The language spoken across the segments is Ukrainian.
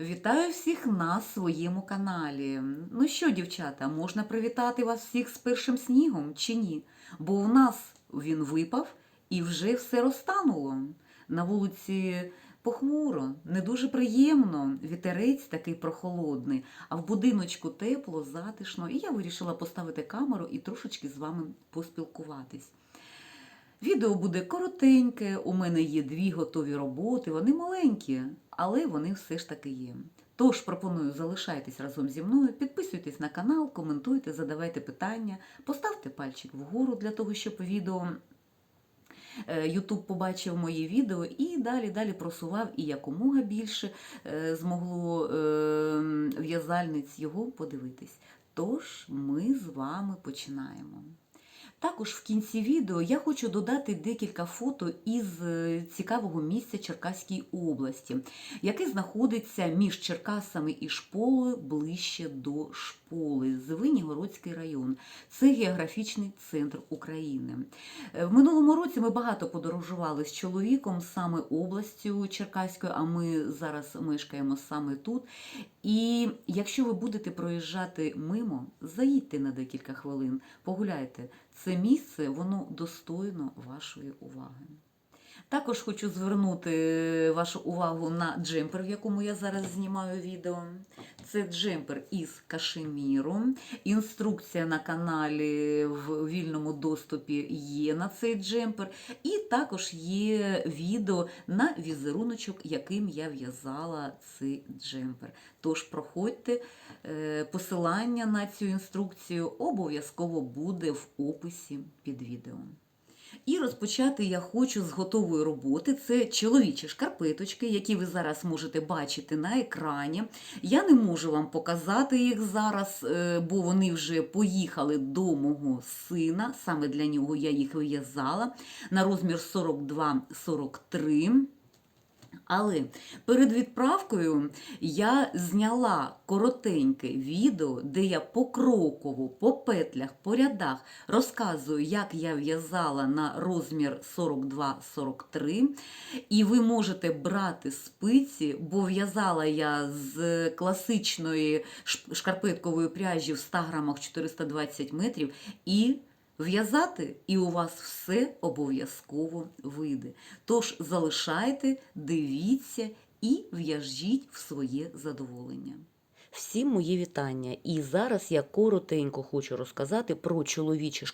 Вітаю всіх на своєму каналі. Ну що, дівчата, можна привітати вас всіх з першим снігом чи ні? Бо в нас він випав і вже все розтануло. На вулиці похмуро, не дуже приємно, вітерець такий прохолодний, а в будиночку тепло, затишно. І я вирішила поставити камеру і трошечки з вами поспілкуватись. Відео буде коротеньке, у мене є дві готові роботи, вони маленькі, але вони все ж таки є. Тож пропоную залишайтесь разом зі мною, підписуйтесь на канал, коментуйте, задавайте питання, поставте пальчик вгору для того, щоб відео е, YouTube побачив моє відео і далі далі просував і якомога більше е, змогло е, в'язальниць його подивитись. Тож ми з вами починаємо. Також в кінці відео я хочу додати декілька фото із е, цікавого місця Черкаської області, яке знаходиться між Черкасами і Шполою ближче до Шполи, Звенігородський район. Це географічний центр України. Е, В минулому році ми багато подорожували з чоловіком саме областю Черкаською, а ми зараз мешкаємо саме тут. І якщо ви будете проїжджати мимо, заїдьте на декілька хвилин, погуляйте. Це місце, воно достойно вашої уваги. Також хочу звернути вашу увагу на джемпер, в якому я зараз знімаю відео. Це джемпер із кашеміру. Інструкція на каналі в вільному доступі є на цей джемпер. І також є відео на візеруночок, яким я в'язала цей джемпер. Тож проходьте, е, посилання на цю інструкцію обов'язково буде в описі під відео. І розпочати я хочу з готової роботи. Це чоловічі шкарпеточки, які ви зараз можете бачити на екрані. Я не можу вам показати їх зараз, е, бо вони вже поїхали до мого сина. Саме для нього я їх в'язала на розмір 42-43. Але перед відправкою я зняла коротеньке відео, де я покроково, по петлях, по рядах розказую, як я в'язала на розмір 42-43. І ви можете брати спиці, бо в'язала я з класичної шкарпеткової пряжі в 100 грамах 420 метрів. і В'язати і у вас все обов'язково вийде. Тож залишайте, дивіться і в'яжіть в своє задоволення. Всім мої вітання. І зараз я коротенько хочу розказати про чоловічі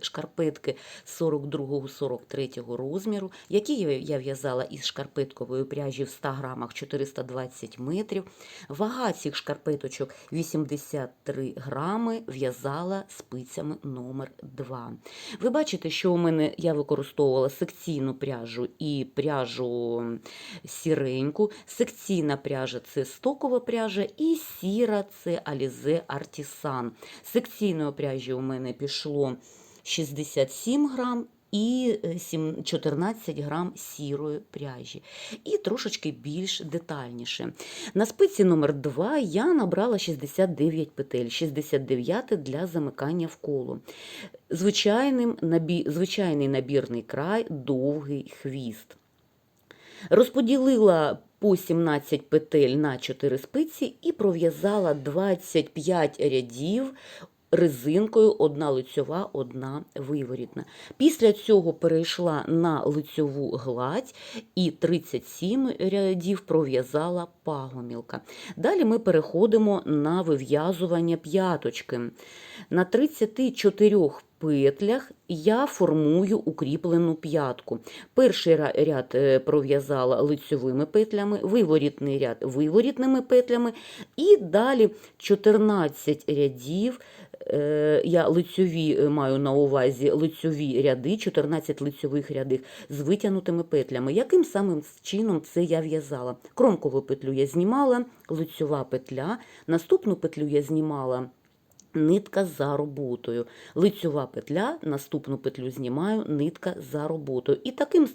шкарпетки 42-43 розміру, які я- в'язала із шкарпеткової пряжі в 100 грамах 420 метрів. Вага цих шкарпеточок 83 грами, в'язала спицями номер 2. Ви бачите, що у мене я використовувала секційну пряжу і пряжу сіреньку. Секційна пряжа це стокова пряжа, і сіра це Alize Artisan. Секційної пряжі у мене пішло 67 грам. І е, 14 грам сірої пряжі. І трошечки більш детальніше. На спиці номер 2 я набрала 69 петель, 69 для замикання в коло. Звичайним набі... Звичайний набірний край, довгий хвіст. Розподілила по 17 петель на 4 спиці і пров'язала 25 рядів резинкою одна лицьова, одна виворітна. Після цього перейшла на лицьову гладь і 37 рядів пров'язала пагомілка. Далі ми переходимо на вив'язування п'яточки. На 34 петлях я формую укріплену п'ятку. Перший ряд е, пров'язала лицьовими петлями, виворітний ряд виворітними петлями, і далі 14 рядів. е, Я лицьові е, маю на увазі лицьові ряди, 14 лицьових рядів з витягнутими петлями. Яким самим чином це я в'язала? Кромкову петлю я знімала, лицьова петля, наступну петлю я знімала Нитка за роботою. Лицьова петля, наступну петлю знімаю, нитка за роботою. І таким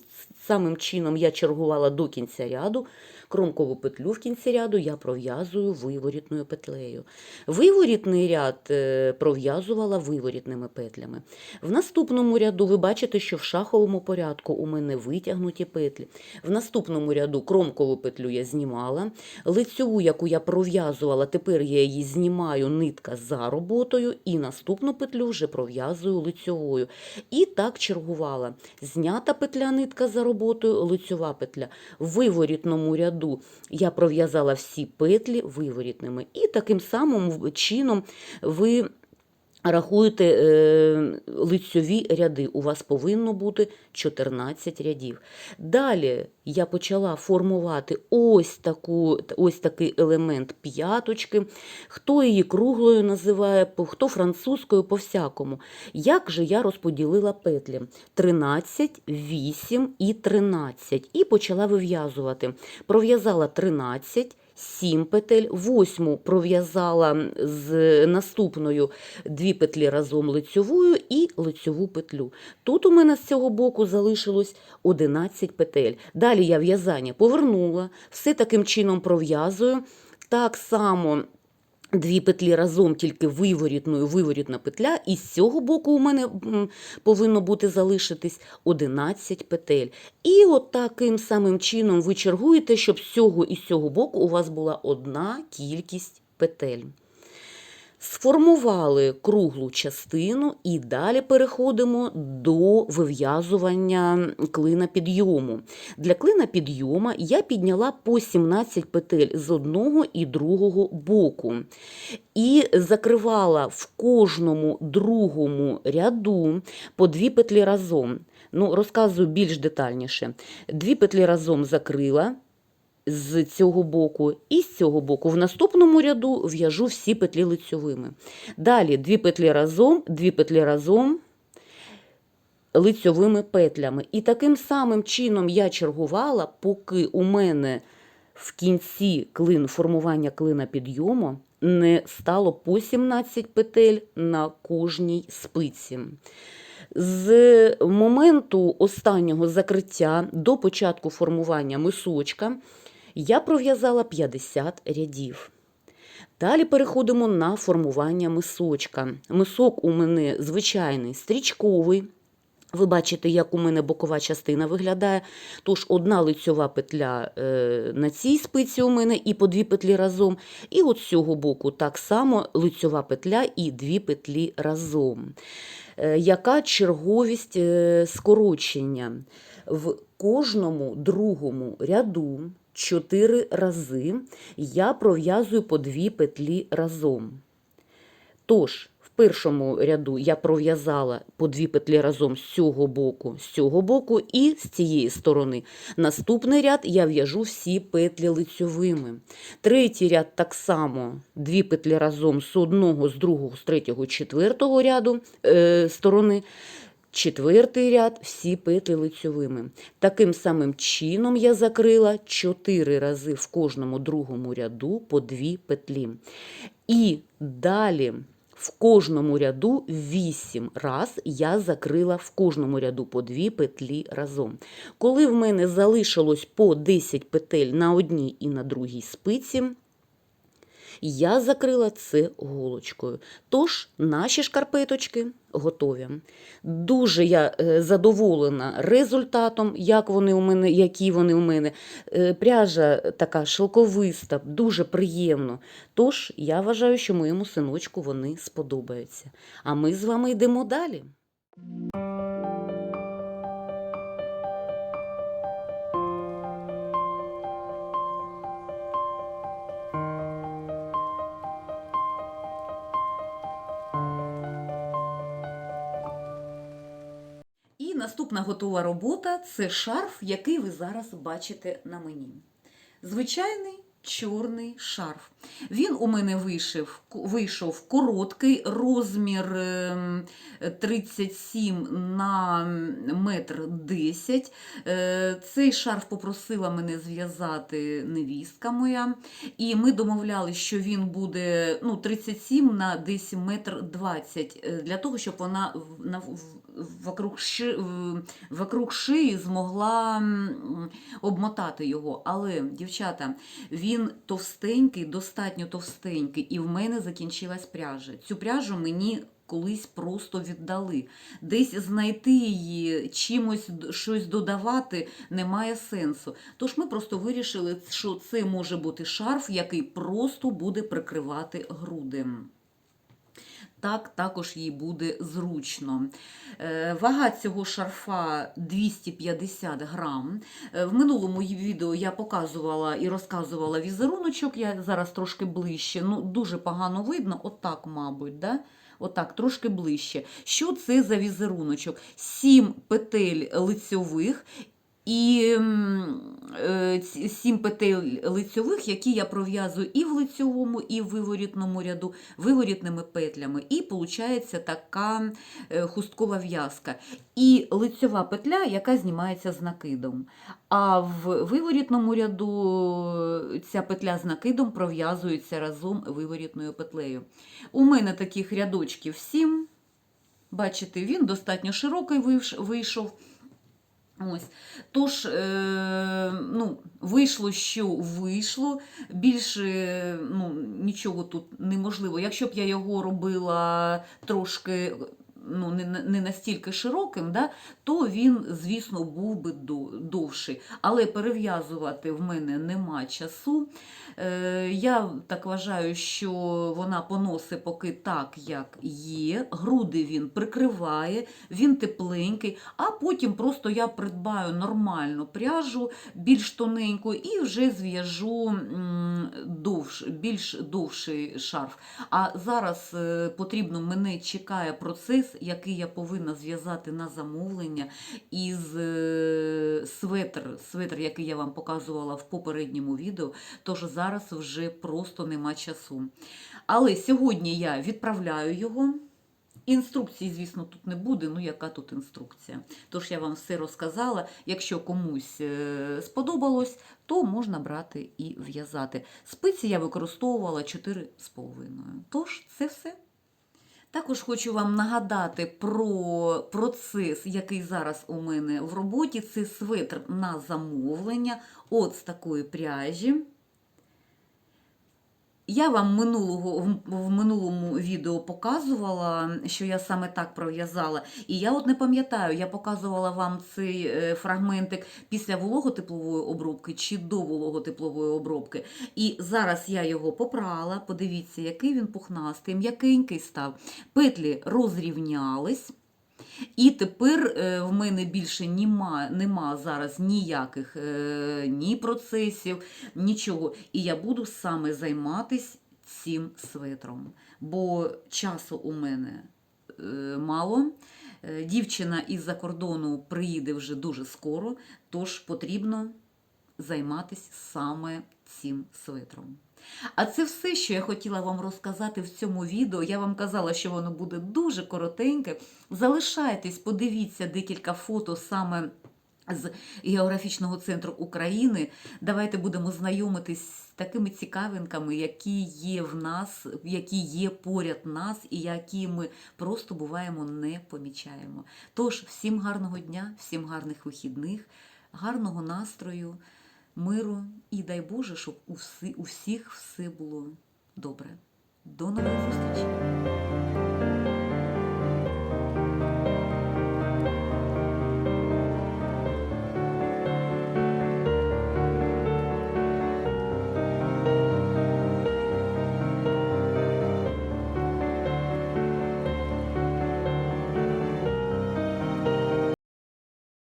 самим чином я чергувала до кінця ряду. Кромкову петлю в кінці ряду я пров'язую виворітною петлею. Виворітний ряд е, пров'язувала виворітними петлями. В наступному ряду ви бачите, що в шаховому порядку у мене витягнуті петлі. В наступному ряду кромкову петлю я знімала. Лицьову, яку я пров'язувала, тепер я її знімаю нитка за роботою, і наступну петлю вже пров'язую лицьовою. І так чергувала. Знята петля нитка за роботою, лицьова петля. В виворітному ряду я пров'язала всі петлі виворітними. І таким самим чином ви рахуєте е, лицьові ряди. У вас повинно бути 14 рядів. Далі я почала формувати ось, таку, ось такий елемент п'яточки. Хто її круглою називає, хто французькою, по-всякому. Як же я розподілила петлі? 13, 8 і 13. І почала вив'язувати. Пров'язала 13, 7 петель, восьму пров'язала з наступною дві петлі разом лицьовою і лицьову петлю. Тут у мене з цього боку залишилось 11 петель. Далі я в'язання повернула, все таким чином пров'язую. Так само дві петлі разом, тільки виворітною, виворітна петля, і з цього боку у мене повинно бути залишитись 11 петель. І от таким самим чином ви чергуєте, щоб з цього і з цього боку у вас була одна кількість петель. Сформували круглу частину і далі переходимо до вив'язування клина підйому. Для клина підйома я підняла по 17 петель з одного і другого боку. І закривала в кожному другому ряду по дві петлі разом. Ну, розказую більш детальніше. Дві петлі разом закрила, з цього боку і з цього боку. В наступному ряду в'яжу всі петлі лицьовими. Далі дві петлі разом, дві петлі разом лицьовими петлями. І таким самим чином я чергувала, поки у мене в кінці клин формування клина підйому не стало по 17 петель на кожній спиці. З моменту останнього закриття до початку формування мисочка я пров'язала 50 рядів. Далі переходимо на формування мисочка. Мисок у мене звичайний стрічковий. Ви бачите, як у мене бокова частина виглядає. Тож одна лицьова петля е, на цій спиці у мене і по дві петлі разом. І от з цього боку так само лицьова петля і дві петлі разом. Е, яка черговість е, скорочення? В кожному другому ряду чотири рази я пров'язую по дві петлі разом. Тож, в першому ряду я пров'язала по дві петлі разом з цього боку, з цього боку і з цієї сторони. Наступний ряд я в'яжу всі петлі лицьовими. Третій ряд так само дві петлі разом з одного, з другого, з третього, четвертого ряду е, сторони. Четвертий ряд всі петлі лицьовими. Таким самим чином я закрила 4 рази в кожному другому ряду по 2 петлі. І далі в кожному ряду 8 раз я закрила в кожному ряду по 2 петлі разом. Коли в мене залишилось по 10 петель на одній і на другій спиці, я закрила це голочкою. Тож наші шкарпеточки готові. Дуже я е, задоволена результатом, як вони у мене, які вони у мене. Е, Пряжа така шелковиста, дуже приємно. Тож я вважаю, що моєму синочку вони сподобаються. А ми з вами йдемо далі. Наступна готова робота це шарф, який ви зараз бачите на мені. Звичайний чорний шарф. Він у мене вийшов, вийшов короткий розмір ем, 37 на метр 10. Е, Цей шарф попросила мене зв'язати невістка моя. І ми домовляли, що він буде ну, 37 на десь метр 20, е, для того, щоб вона вокруг, ши, вокруг шиї змогла обмотати його. Але, дівчата, він товстенький, достатньо товстенький, і в мене закінчилась пряжа. Цю пряжу мені колись просто віддали. Десь знайти її, чимось щось додавати немає сенсу. Tож ми просто вирішили, що це може бути шарф, який просто буде прикривати груди. Так, також їй буде зручно. Е, Вага цього шарфа 250 грам. Е, В минулому відео я показувала і розказувала візеруночок, я зараз трошки ближче. Ну, дуже погано видно, отак, мабуть. Да? Отак, трошки ближче. Що це за візеруночок? Сім петель лицьових і е, сім петель лицьових, які я пров'язую і в лицьовому, і в виворітному ряду виворітними петлями. І виходить така е, хусткова в'язка. І лицьова петля, яка знімається з накидом. А в виворітному ряду ця петля з накидом пров'язується разом виворітною петлею. У мене таких рядочків 7. Бачите, він достатньо широкий вийшов. Ось. Тож, е, ну, вийшло, що вийшло. Більше ну, нічого тут неможливо. Якщо б я його робила трошки ну, не, не настільки широким, да, то він, звісно, був би довший. Але перев'язувати в мене нема часу. Е, я так вважаю, що вона поносить поки так, як є. Груди він прикриває, він тепленький, а потім просто я придбаю нормальну пряжу, більш тоненьку, і вже зв'яжу довш, більш довший шарф. А зараз е, потрібно, мене чекає процес, який я повинна зв'язати на замовлення із е, светр, светр, який я вам показувала в попередньому відео. Тож зараз вже просто нема часу. Але сьогодні я відправляю його. Інструкції, звісно, тут не буде. Ну, яка тут інструкція? Тож я вам все розказала. Якщо комусь е, сподобалось, то можна брати і в'язати. Спиці я використовувала 4,5. Тож це все. Також хочу вам нагадати про процес, який зараз у мене в роботі. Це свитр на замовлення от з такої пряжі. Я вам минулого, в- минулому відео показувала, що я саме так пров'язала. І я от не пам'ятаю, я показувала вам цей е, фрагментик після вологотеплової обробки чи до вологотеплової обробки. І зараз я його попрала. Подивіться, який він пухнастий, м'якенький став. Петлі розрівнялись. І тепер е, в мене більше нема, нема зараз ніяких е, ні процесів, нічого. І я буду саме займатися цим светром. Бо часу у мене е, мало. Дівчина із-за кордону приїде вже дуже скоро, тож потрібно займатися саме цим светром. А це все, що я хотіла вам розказати в цьому відео. Я вам казала, що воно буде дуже коротеньке. Залишайтесь, подивіться декілька фото саме з географічного центру України. Давайте будемо знайомитись з такими цікавинками, які є в нас, які є поряд нас, і які ми просто буваємо не помічаємо. Тож, всім гарного дня, всім гарних вихідних, гарного настрою, миру і дай Боже, щоб у, всі, всіх все було добре. До нових зустрічей!